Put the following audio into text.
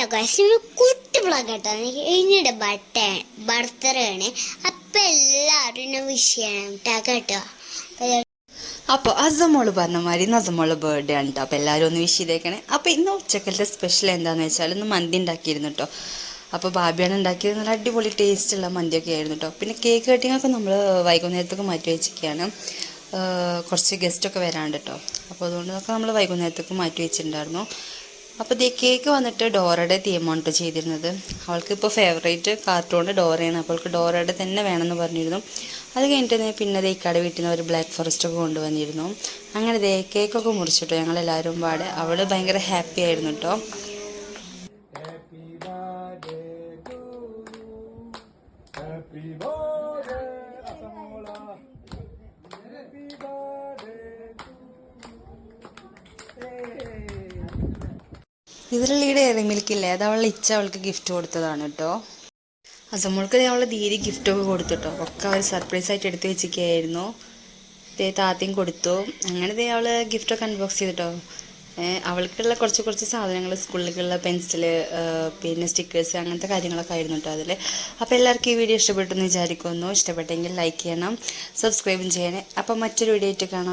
Hello guys കുട്ടി കഴിഞ്ഞിട്ട് birth birthday ആണ്. അപ്പം എല്ലാവരും വിഷ് ചെയ്യണം ട്ടോ കേട്ടോ. അപ്പോൾ അസമോൾ പറഞ്ഞ മാതിരി നസമോൾ ബർത്ത്ഡേ ആണ് കേട്ടോ അപ്പോൾ എല്ലാവരും ഒന്ന് വിഷ് ചെയ്തേക്കണേ. അപ്പോൾ ഇന്ന് ഉച്ചക്കലത്തെ സ്പെഷ്യൽ എന്താണെന്ന് വെച്ചാൽ ഇന്ന് മന്തി ഉണ്ടാക്കിയിരുന്നു കേട്ടോ അപ്പോൾ ബാബിയാണ് ഉണ്ടാക്കിയത്. നല്ല അടിപൊളി ടേസ്റ്റ് ടേസ്റ്റുള്ള മന്തിയൊക്കെ ആയിരുന്നു കേട്ടോ പിന്നെ കേക്ക് കട്ടിങ്ങൊക്കെ നമ്മൾ വൈകുന്നേരത്തേക്ക് മാറ്റി വെച്ചിരിക്കുകയാണ് കുറച്ച് ഗസ്റ്റൊക്കെ വരാണ്ട് കേട്ടോ അപ്പോൾ അതുകൊണ്ട് നമ്മൾ വൈകുന്നേരത്തേക്ക് മാറ്റി വെച്ചിട്ടുണ്ടായിരുന്നു. അപ്പോൾ ദേ കേക്ക് വന്നിട്ട് ഡോറയുടെ തീമാണ് ചെയ്തിരുന്നത്. അവൾക്ക് ഇപ്പോൾ ഫേവറേറ്റ് കാർട്ടൂൺ ഡോറയാണ്. അപ്പോൾ അവൾക്ക് ഡോറയുടെ തന്നെ വേണമെന്ന് പറഞ്ഞിരുന്നു. അത് കഴിഞ്ഞിട്ട് പിന്നെ ഇക്കാടെ വീട്ടിൽ നിന്ന് ഒരു ബ്ലാക്ക് ഫോറസ്റ്റ് ഒക്കെ കൊണ്ടുവന്നിരുന്നു. അങ്ങനെ ദേ കേക്കൊക്കെ മുറിച്ചിട്ടോ. ഞങ്ങൾ എല്ലാവരും പാടെ അവൾ ഭയങ്കര ഹാപ്പി ആയിരുന്നു കേട്ടോ Happy birthday, ഇതിലുള്ള ഏതെങ്കിലും മിൽക്കില്ലേ? അത് ഇച്ച അവൾക്ക് ഗിഫ്റ്റ് കൊടുത്തതാണ് കേട്ടോ. അസമോൾക്ക് അവളെ ഒക്കെ കൊടുത്തു കൊടുത്തിട്ടോ ഒക്കെ അവർ സർപ്രൈസ് ആയിട്ട് എടുത്തു വെച്ചിരിക്കുകയായിരുന്നു. ദേ താത്തയും കൊടുത്തു. അങ്ങനെ ദേ അവൾ ഗിഫ്റ്റൊക്കെ അൺബോക്സ് ചെയ്തിട്ടോ അവൾക്കുള്ള കുറച്ച് കുറച്ച് സാധനങ്ങൾ സ്കൂളിലേക്കുള്ള പെൻസിൽ പിന്നെ സ്റ്റിക്കേഴ്സ് അങ്ങനത്തെ കാര്യങ്ങളൊക്കെ ആയിരുന്നു കേട്ടോ അതിൽ അപ്പോൾ എല്ലാവർക്കും ഈ വീഡിയോ ഇഷ്ടപ്പെട്ടെന്ന് വിചാരിക്കുന്നു. ഇഷ്ടപ്പെട്ടെങ്കിൽ ലൈക്ക് ചെയ്യണം സബ്സ്ക്രൈബും ചെയ്യണേ. അപ്പോൾ മറ്റൊരു വീഡിയോ ആയിട്ട് കാണാം.